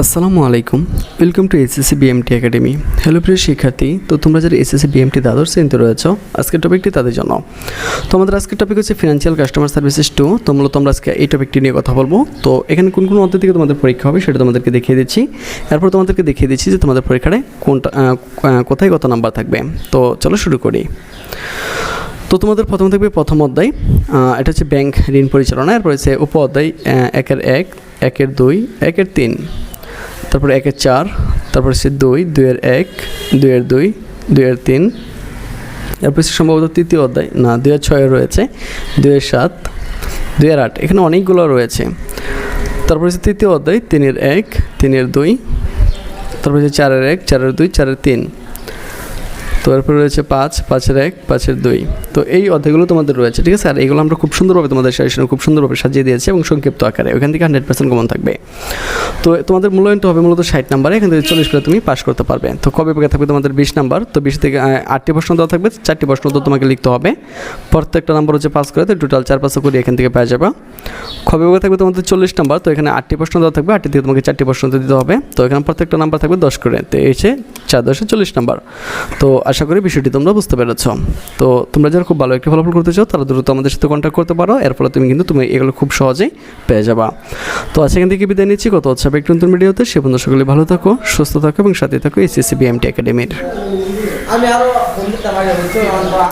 আসসালামু আলাইকুম। Welcome to SSC BMT academy hello প্রিয় শিক্ষার্থী, তো তোমরা যারা এসএসসি বিএমটি দ্বাদশ শ্রেণীতে রয়েছ, আজকের টপিকটি তাদের জন্য। তো আমাদের আজকের টপিক হচ্ছে ফিনান্সিয়াল কাস্টমার সার্ভিসেস টু তো মূলত আমরা আজকে এই টপিকটি নিয়ে কথা বলব। তো এখানে কোন কোন অধ্যায় থেকে তোমাদের পরীক্ষা হবে সেটা তোমাদেরকে দেখিয়ে দিচ্ছি। এরপর তোমাদেরকে দেখিয়ে দিচ্ছি যে তোমাদের পরীক্ষায় কোনটা কোথায় কত নাম্বার থাকবে। তো চলো শুরু করি। তো তোমাদের প্রথম থাকবে প্রথম অধ্যায়। এটা হচ্ছে ব্যাংক ঋণ পরিচালনা, এরপর হচ্ছে উপ অধ্যায় একের এক, একের দুই, একের তিন। তারপরে একের চার, তারপর হচ্ছে দুই দুইয়ের এক দুইয়ের দুই দুইয়ের তিন। এরপর হচ্ছে সম্ভবত তৃতীয় অধ্যায়। না দুইয়ের ছয় রয়েছে দুইয়ের সাত দুইয়ের আট, এখানে অনেকগুলো রয়েছে। তারপর হচ্ছে তৃতীয় অধ্যায় তিনের এক তিনের দুই, তারপর হচ্ছে চারের এক চারের দুই চারের তিন। তো রয়েছে পাঁচ, পাঁচের এক, পাঁচের দুই। তো এই অধ্যায়গুলো তোমাদের রয়েছে, ঠিক আছে? আর এইগুলো আমরা খুব সুন্দরভাবে তোমাদের সাজেশনে খুব সুন্দরভাবে সাজিয়ে দিয়েছি এবং সংক্ষিপ্ত আকারে। ওখান থেকে হান্ড্রেড পার্সেন্ট কমন থাকবে। তো তোমাদের মূল্যায়নটা হবে মূলত ষাট নাম্বারে, এখান থেকে চল্লিশ পেলে তুমি পাস করতে পারবে। তো কবে পেয়ে থাকবে তোমাদের বিশ নাম্বার? তো বিশ থেকে আটটি প্রশ্ন দেওয়া থাকবে, চারটি প্রশ্ন তো তোমাকে লিখতে হবে। প্রত্যেকটা নাম্বার হচ্ছে পাস করে, তো টোটাল চার, পাঁচশো করে এখান থেকে পেয়ে যাবে। খবে পেয়ে থাকবে তোমাদের চল্লিশ নাম্বার? তো এখানে আটটি প্রশ্ন দেওয়া থাকবে, আটটি থেকে তোমাকে চারটি প্রশ্ন দিতে হবে। তো এখানে প্রত্যেকটা নাম্বার থাকবে দশ করে, তো এই হচ্ছে চার দশে চল্লিশ নাম্বার। তো আশা করি বিষয়টি তোমরা বুঝতে পেরেছ। তো তোমরা যারা খুব ভালো একটি ফলাফল করতে চাও, তারা দ্রুত আমাদের সাথে কন্ট্যাক্ট করতে পারো। এর ফলে তুমি কিন্তু তুমি এগুলো খুব সহজেই পেয়ে যাবা। তো আজ এখান থেকে বিদায় নিচ্ছি। কত হচ্ছে একটু নতুন ভিডিওতে সে বন্ধু সকলে ভালো থাকো, সুস্থ থাকো এবং সাথে থাকো এসএসসি বিএমটি একাডেমির আমি আরও